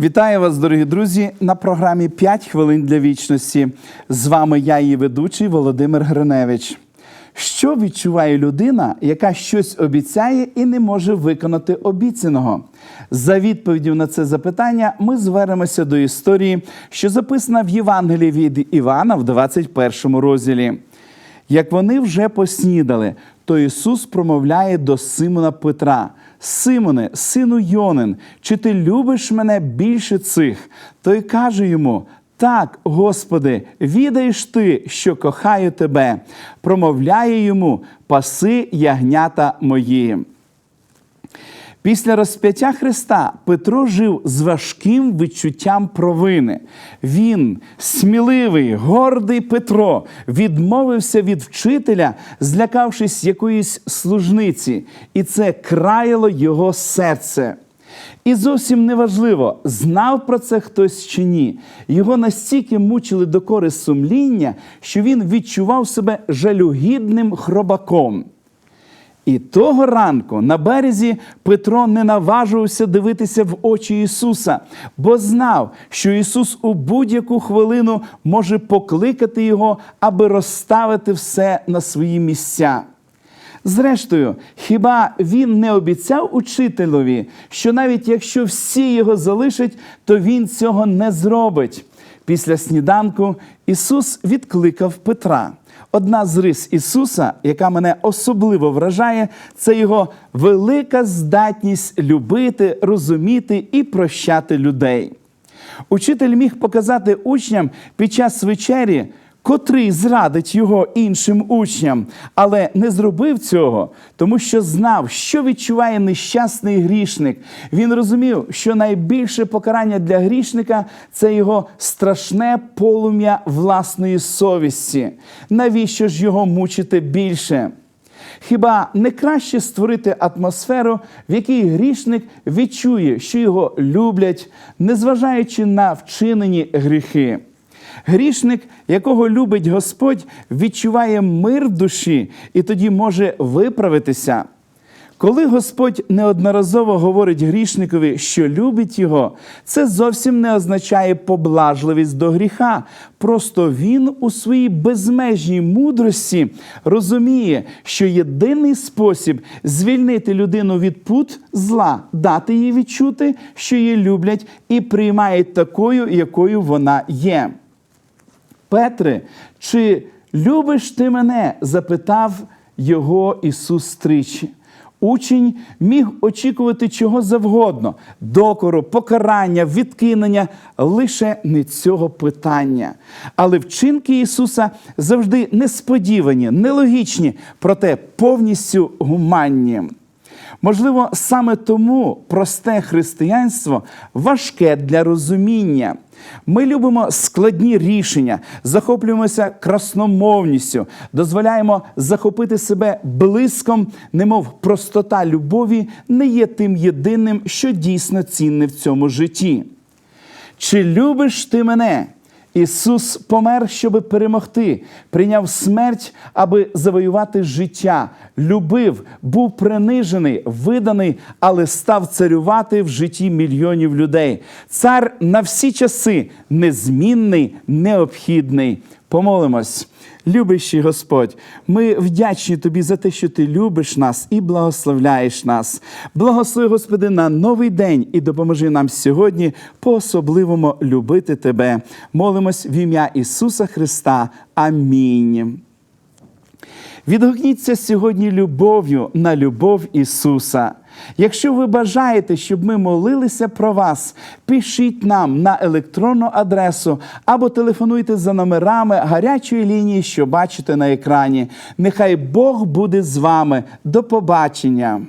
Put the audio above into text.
Вітаю вас, дорогі друзі, на програмі «5 хвилин для вічності. З вами я, її ведучий Володимир Гриневич. Що відчуває людина, яка щось обіцяє і не може виконати обіцяного? За відповіддю на це запитання ми звернемося до історії, що записана в Євангелії від Івана в 21 розділі. Як вони вже поснідали, то Ісус промовляє до Симона Петра: Симоне, сину Йонин, чи ти любиш мене більше цих? Той каже йому: Так, Господи, відаєш ти, що кохаю тебе. Промовляє йому: Паси ягнята мої. Після розп'яття Христа Петро жив з важким відчуттям провини. Він, сміливий, гордий Петро, відмовився від вчителя, злякавшись якоїсь служниці, і це краяло його серце. І зовсім неважливо, знав про це хтось чи ні. Його настільки мучили докори сумління, що він відчував себе жалюгідним хробаком. І того ранку на березі Петро не наважувався дивитися в очі Ісуса, бо знав, що Ісус у будь-яку хвилину може покликати його, аби розставити все на свої місця. Зрештою, хіба він не обіцяв учителеві, що навіть якщо всі його залишать, то він цього не зробить. Після сніданку Ісус відкликав Петра. Одна з рис Ісуса, яка мене особливо вражає, це його велика здатність любити, розуміти і прощати людей. Учитель міг показати учням під час вечері, котрий зрадить його іншим учням, але не зробив цього, тому що знав, що відчуває нещасний грішник. Він розумів, що найбільше покарання для грішника це його страшне полум'я власної совісті. Навіщо ж його мучити більше? Хіба не краще створити атмосферу, в якій грішник відчує, що його люблять, незважаючи на вчинені гріхи? Грішник, якого любить Господь, відчуває мир в душі і тоді може виправитися. Коли Господь неодноразово говорить грішникові, що любить його, це зовсім не означає поблажливість до гріха. Просто він у своїй безмежній мудрості розуміє, що єдиний спосіб звільнити людину від пут зла, дати їй відчути, що її люблять, і приймають такою, якою вона є. Петре, чи любиш ти мене? запитав його Ісус тричі. Учень міг очікувати чого завгодно: докору, покарання, відкинення, лише не цього питання. Але вчинки Ісуса завжди несподівані, нелогічні, проте повністю гуманні. Можливо, саме тому просте християнство важке для розуміння. Ми любимо складні рішення, захоплюємося красномовністю, дозволяємо захопити себе блиском, немов простота любові не є тим єдиним, що дійсно цінне в цьому житті. Чи любиш ти мене? Ісус помер, щоб перемогти, прийняв смерть, аби завоювати життя, любив, був принижений, виданий, але став царювати в житті мільйонів людей. Цар на всі часи незмінний, необхідний. Помолимось. Любящий Господь, ми вдячні Тобі за те, що Ти любиш нас і благословляєш нас. Благослови, Господи, на новий день і допоможи нам сьогодні по-особливому любити Тебе. Молимось в ім'я Ісуса Христа. Амінь. Відгукніться сьогодні любов'ю на любов Ісуса. Якщо ви бажаєте, щоб ми молилися про вас, пишіть нам на електронну адресу або телефонуйте за номерами гарячої лінії, що бачите на екрані. Нехай Бог буде з вами. До побачення!